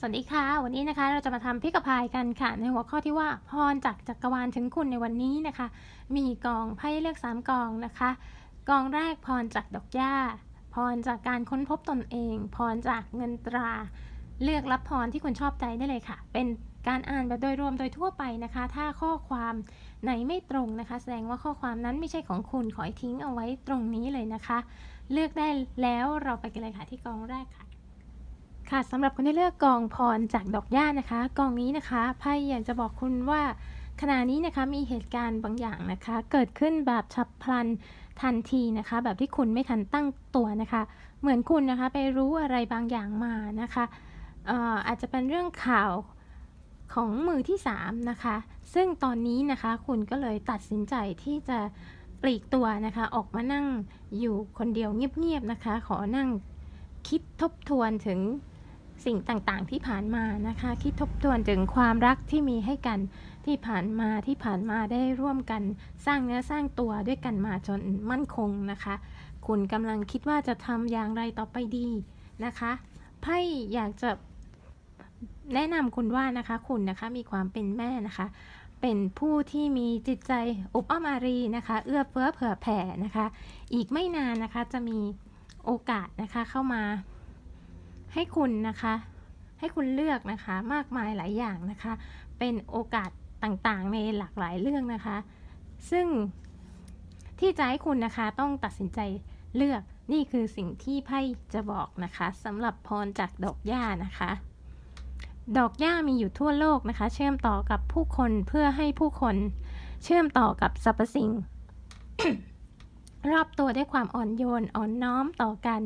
สวัสดีค่ะ วันนี้นะคะเราจะมาทำพิกพายกันค่ะ ในหัวข้อที่ว่าพรจากจักรวาลถึงคุณในวันนี้นะคะ มีกองไพ่เลือก 3กองนะคะกองแรกพรจากดอกหญ้า พรจากการค้นพบตนเอง พรจากเงินตรา เลือกรับพรที่คุณชอบใจได้เลยค่ะ เป็นการอ่านแบบโดยรวมโดยทั่วไปนะคะ ถ้าข้อความไหนไม่ตรงนะคะ แสดงว่าข้อความนั้นไม่ใช่ของคุณขอให้ทิ้งเอาไว้ตรงนี้เลยนะคะ เลือกได้แล้วเราไปกันเลยค่ะที่กองแรกค่ะ ค่ะสำหรับคนที่เลือกกองพรจากดอกหญ้านะคะกองนี้นะคะไพ่อยากจะบอกคุณว่าขณะนี้นะคะมีเหตุการณ์บางอย่างนะคะ เกิดขึ้นแบบฉับพลันทันทีนะคะ แบบที่คุณไม่ทันตั้งตัวนะคะ เหมือนคุณนะคะไปรู้อะไรบางอย่างมานะคะอออาจจะเป็นเรื่องข่าวของมือที่ 3 นะคะ ซึ่งตอนนี้นะคะคุณก็เลยตัดสินใจที่จะปลีกตัวนะคะ ออกมานั่งอยู่คนเดียวเงียบๆนะคะ ขอนั่งคิดทบทวนถึง สิ่งต่างๆที่ผ่านมานะคะ คิดทบทวนถึงความรักที่มีให้กันที่ผ่านมาที่ผ่านมาได้ร่วมกันสร้างเนื้อสร้างตัวด้วยกันมาจนมั่นคงนะคะ คุณกำลังคิดว่าจะทำอย่างไรต่อไปดีนะคะไพ่อยากจะแนะนำคุณว่านะคะคุณนะคะมีความเป็นแม่นะคะ เป็นผู้ที่มีจิตใจอบอ้อมอารีนะคะ เอื้อเฟื้อเผื่อแผ่นะคะ อีกไม่นานนะคะจะมีโอกาสนะคะเข้ามา ให้คุณนะคะ ให้คุณเลือกนะคะมากมายหลายอย่างนะคะ เป็นโอกาสต่างๆ ในหลากหลายเรื่องนะคะ ซึ่งที่จะให้คุณนะคะต้องตัดสินใจเลือกนี่คือสิ่งที่ไพ่จะบอกนะคะสำหรับพรจากดอกหญ้านะคะ ดอกหญ้ามีอยู่ทั่วโลกนะคะ เชื่อมต่อกับผู้คนเพื่อให้ผู้คน เชื่อมต่อกับสรรพสิ่ง รอบตัวด้วยความอ่อนโยนอ่อนน้อมต่อกัน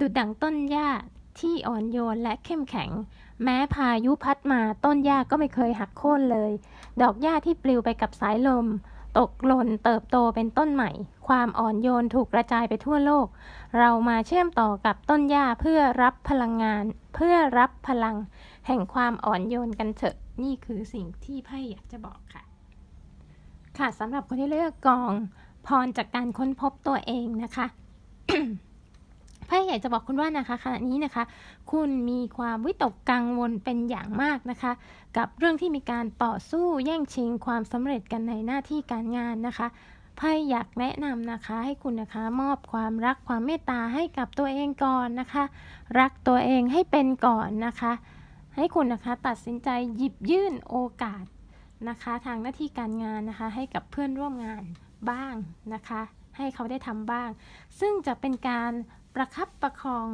ดุดดังต้นหญ้า ที่อ่อนโยนและเข้มแข็ง แม้พายุพัดมาต้นหญ้าก็ไม่เคยหักโค่นเลย ดอกหญ้าที่ปลิวไปกับสายลม ตกหล่นเติบโตเป็นต้นใหม่ ความอ่อนโยนถูกกระจายไปทั่วโลก เรามาเชื่อมต่อกับต้นหญ้าเพื่อรับพลังงาน เพื่อรับพลัง แห่งความอ่อนโยนกันเถอะ นี่คือสิ่งที่ไพ่อยากจะบอกค่ะ ค่ะสำหรับคนที่เลือกกอง พรจากการค้นพบตัวเองนะคะ พ่อยากจะบอกคุณว่านะคะขณะนี้นะคะ คุณมีความวิตกกังวลเป็นอย่างมากนะคะ กับเรื่องที่มีการต่อสู้แย่งชิงความสำเร็จกันในหน้าที่การงานนะคะไพ่อยากแนะนำนะคะ ให้คุณนะคะมอบความรักความเมตตาให้กับตัวเองก่อนนะคะ รักตัวเองให้เป็นก่อนนะคะ ให้คุณนะคะตัดสินใจหยิบยื่นโอกาสนะคะ ทางหน้าที่การงานนะคะ ให้กับเพื่อนร่วมงานบ้างนะคะ ให้เขาได้ทำบ้าง ซึ่งจะเป็นการ ประคับประคอง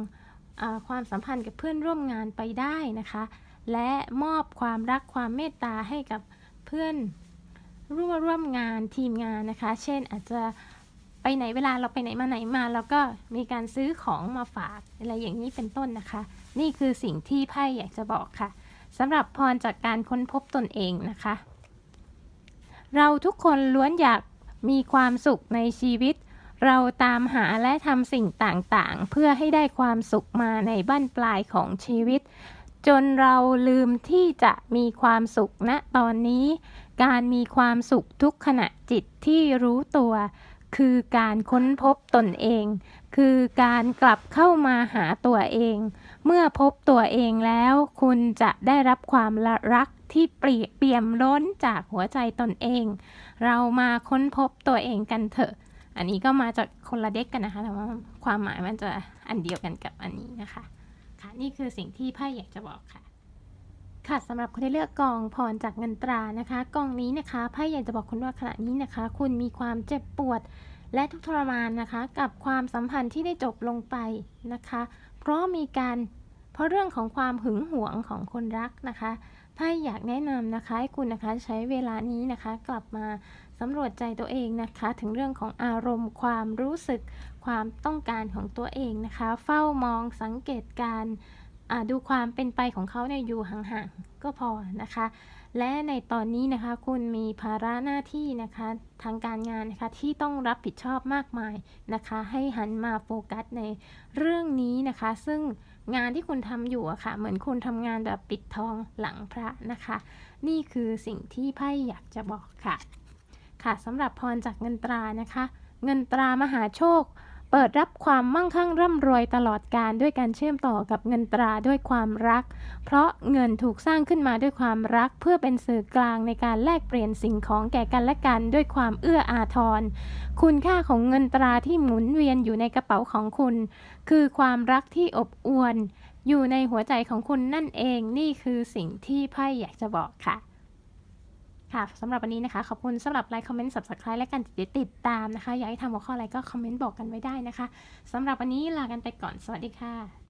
อความสัมพันธ์กับเพื่อนร่วมงานไปได้นะคะ และมอบความรักความเมตตาให้กับเพื่อนร่วมร่วมงานทีมงานนะคะ เช่นอาจจะไปไหนเวลาเราไปไหนมาไหนมาแล้วก็มีการซื้อของมาฝากอะไรอย่างนี้เป็นต้นนะคะ นี่คือสิ่งที่ไพ่อยากจะบอกค่ะสำหรับพรจากการค้นพบตนเองนะคะ เราทุกคนล้วนอยากมีความสุขในชีวิต เราตามหาและทำสิ่งต่างๆ เพื่อให้ได้ความสุขมาในบั้นปลายของชีวิต จนเราลืมที่จะมีความสุขณตอนนี้ การมีความสุขทุกขณะจิตที่รู้ตัว คือการค้นพบตนเอง คือการกลับเข้ามาหาตัวเอง เมื่อพบตัวเองแล้ว คุณจะได้รับความรักที่เปรียเปี่ยมล้นจากหัวใจตนเอง เรามาค้นพบตัวเองกันเถอะ อันนี้ก็มาจากคนละเด็กกันนะคะ แต่ว่าความหมายมันจะอันเดียวกันกับอันนี้นะคะ ค่ะ นี่คือสิ่งที่ไพ่อยากจะบอกค่ะ ค่ะสำหรับคนที่เลือกกองพรจากเงินตรานะคะ กองนี้นะคะไพ่อยากจะบอกคุณว่าขณะนี้นะคะ คุณมีความเจ็บปวดและทุกทรมานนะคะ กับความสัมพันธ์ที่ได้จบลงไปนะคะ เพราะมีการ เพราะเรื่องของความหึงหวงของคนรักนะคะไพ่อยากแนะนำนะคะให้คุณนะคะใช้เวลานี้นะคะ กลับมาสำรวจใจตัวเองนะคะ ถึงเรื่องของอารมณ์ความรู้สึกความต้องการของตัวเองนะคะ เฝ้ามองสังเกตการดูความเป็นไปของเขาเนี่ยอยู่ห่างๆก็พอนะคะ และในตอนนี้นะคะ คุณมีภาระหน้าที่นะคะ ทางการงานนะคะที่ต้องรับผิดชอบมากมายนะคะ ให้หันมาโฟกัสในเรื่องนี้นะคะ ซึ่งงานที่คุณทำอยู่อะค่ะ เหมือนคุณทำงานแบบปิดทองหลังพระนะคะ นี่คือสิ่งที่ไพ่อยากจะบอกค่ะ ค่ะสำหรับพรจากเงินตรานะคะ เงินตรามหาโชค เปิดรับความมั่งคั่งร่ำรวยตลอดการด้วยการเชื่อมต่อกับเงินตราด้วยความรัก เพราะเงินถูกสร้างขึ้นมาด้วยความรัก เพื่อเป็นสื่อกลางในการแลกเปลี่ยนสิ่งของแก่กันและกันด้วยความเอื้ออาทร คุณค่าของเงินตราที่หมุนเวียนอยู่ในกระเป๋าของคุณ คือความรักที่อบอวลอยู่ในหัวใจของคุณนั่นเองนี่คือสิ่งที่ไพ่อยากจะบอกค่ะ ค่ะสำหรับวันนี้นะคะ ขอบคุณสำหรับไลค์คอมเมนต์ subscribe และการติดตามนะคะ อยากให้ทำหัวข้ออะไรก็คอมเมนต์บอกกันไว้ได้นะคะสำหรับวันนี้ลากันไปก่อนสวัสดีค่ะ